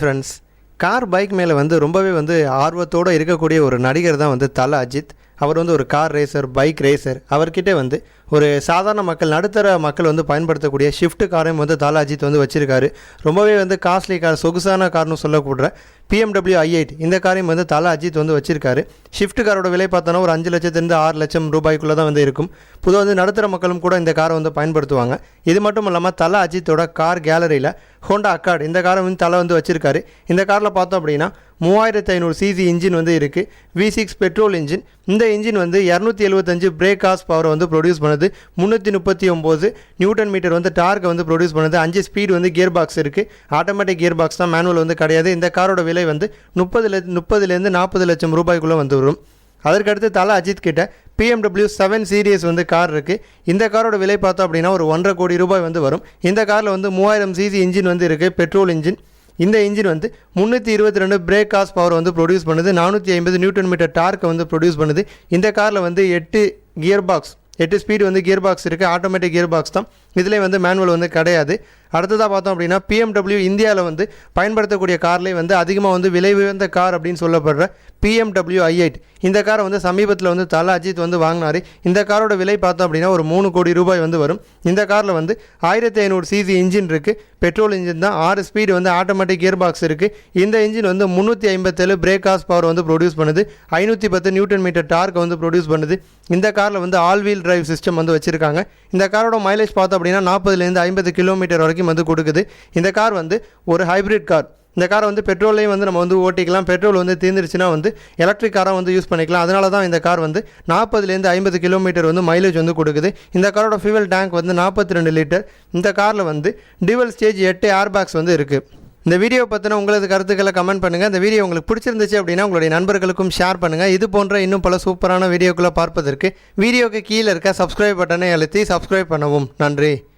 Friends car bike மேலே வந்து ரொம்பவே வந்து ஆர்வத்தோடு இருக்கக்கூடிய ஒரு நடிகர் தான் வந்து தல அஜித். அவர் வந்து ஒரு கார் ரேசர் பைக் ரேசர் அவர்கிட்ட வந்து ஒரு சாதாரண மக்கள் நடுத்தர மக்கள் வந்து பயன்படுத்தக்கூடிய ஷிஃப்ட் காரையும் வந்து தாலாஜித் அஜித் வந்து வச்சுருக்காரு. ரொம்பவே வந்து காஸ்ட்லி கார் சொகுசான கார்னு சொல்லக்கூட பிஎம்டபிள்யூ ஐஎயிட் இந்த காரையும் வந்து தல அஜித் வந்து வச்சிருக்காரு. ஷிஃப்ட் காரோட விலை பார்த்தோன்னா ஒரு அஞ்சு லட்சத்துலேருந்து ஆறு லட்சம் ரூபாய்க்குள்ளே தான் வந்து இருக்கும். புது வந்து நடுத்தர மக்களும் கூட இந்த காரை வந்து பயன்படுத்துவாங்க. இது மட்டும் இல்லாமல் தலை அஜித்தோட கார் கேலரியில் ஹோண்டா அக்கார்டு இந்த காரை வந்து தலை வந்து வச்சுருக்காரு. இந்த காரில் பார்த்தோம் அப்படின்னா மூவாயிரத்து ஐநூறு சிசி இன்ஜின் வந்து இருக்குது வி சிக்ஸ் பெட்ரோல் இன்ஜின் இந்த இன்ஜின் வந்து இரநூத்தி எழுபத்தஞ்சு பிரேக் காஸ் பவரை வந்து ப்ரொடியூஸ் பண்ணுது. முந்நூற்றி முப்பத்தி ஒம்பது நியூட்டன் மீட்டர் வந்து டார்க்கை வந்து ப்ரொடியூஸ் பண்ணுது. அஞ்சு ஸ்பீடு வந்து கியர் பாக்ஸ் இருக்குது ஆட்டோமேட்டிக் கியர் பாக்ஸ் தான் மேனுவல் வந்து கிடையாது. இந்த காரோட விலை வந்து முப்பது முப்பதுலேருந்து நாற்பது லட்சம் ரூபாய்க்குள்ளே வந்து வரும். அதற்கடுத்து தலை அஜித் கிட்ட பிஎம்டபிள்யூ செவன் சீரியஸ் வந்து கார் இருக்குது இந்த காரோட விலை பார்த்தோம் அப்படின்னா ஒரு ஒன்றரை கோடி ரூபாய் வந்து வரும். இந்த காரில் வந்து மூவாயிரம் சிசி இன்ஜின் வந்து இருக்குது பெட்ரோல் இன்ஜின் இந்த இன்ஜின் வந்து முந்நூற்றி இருபத்தி ரெண்டு பிரேக் காஸ் பவர் வந்து ப்ரொடியூஸ் பண்ணுது. நானூற்றி ஐம்பது நியூட்டன் மீட்டர் டார்க்கை வந்து ப்ரொடியூஸ் பண்ணுது. இந்த காரில் வந்து எட்டு கியர் பாக்ஸ் எட்டு ஸ்பீடு வந்து கியர் பாக்ஸ் இருக்குது ஆட்டோமேட்டிக் கியர் பாக்ஸ் தான். இதிலே வந்து மேனுவல் வந்து கிடையாது. அடுத்ததாக பார்த்தோம் அப்படின்னா பிஎம்டபிள்யூ இந்தியாவில் வந்து பயன்படுத்தக்கூடிய கார்லேயே வந்து அதிகமாக வந்து விலை உயர்ந்த கார் அப்படின்னு சொல்லப்படுற பிஎம்டபிள்யூ ஐ எயிட். இந்த காரை வந்து சமீபத்தில் வந்து தல அஜித் வந்து வாங்கினார். இந்த காரோட விலை பார்த்தோம் அப்படின்னா ஒரு மூணு கோடி ரூபாய் வந்து வரும். இந்த காரில் வந்து ஆயிரத்தி ஐநூறு சிசி இன்ஜின் இருக்குது பெட்ரோல் இன்ஜின் தான். ஆறு ஸ்பீடு வந்து ஆட்டோமேட்டிக் கியர் பாக்ஸ் இருக்குது இந்த இன்ஜின் வந்து முந்நூற்றி ஐம்பத்தேழு பிரேக் காஸ் பவர் வந்து ப்ரொடியூஸ் பண்ணுது. ஐநூற்றி பத்து நியூட்டன் மீட்டர் டார்க் வந்து ப்ரொடியூஸ் பண்ணுது. இந்த காரில் வந்து ஆல் வீல் டிரைவ் சிஸ்டம் வந்து வச்சுருக்காங்க. இந்த காரோட மைலேஜ் பார்த்தோம் அப்படின்னா நாற்பதுலேருந்து ஐம்பது கிலோமீட்டர் வரைக்கும் வந்து கொடுக்குது. இந்த கார் வந்து ஒரு ஹைப்ரிட் கார் இந்த காரை வந்து பெட்ரோல்லையும் வந்து நம்ம வந்து ஓட்டிக்கலாம். பெட்ரோல் வந்து தீர்ந்துருச்சுன்னா வந்து எலக்ட்ரிக் காராக வந்து யூஸ் பண்ணிக்கலாம். அதனால தான் இந்த கார் வந்து நாற்பதுலேருந்து ஐம்பது கிலோமீட்டர் வந்து மைலேஜ் வந்து கொடுக்குது. இந்த காரோட ஃபியூவல் டேங்க் வந்து நாற்பத்தி ரெண்டு லிட்டர் இந்த காரில் வந்து டிவல் ஸ்டேஜ் எட்டு ஏர் பேக்ஸ் வந்து இருக்குது இந்த வீடியோ பற்றின உங்களது கருத்துக்களை கமெண்ட் பண்ணுங்கள் இந்த வீடியோ உங்களுக்கு பிடிச்சிருந்துச்சு அப்படின்னா உங்களுடைய நண்பர்களுக்கும் ஷேர் பண்ணுங்கள் இது போன்ற இன்னும் பல சூப்பரான வீடியோக்களை பார்ப்பதற்கு வீடியோக்கு கீழே இருக்க சப்ஸ்கிரைப் பட்டனை அழுத்தி சப்ஸ்கிரைப் பண்ணவும். நன்றி.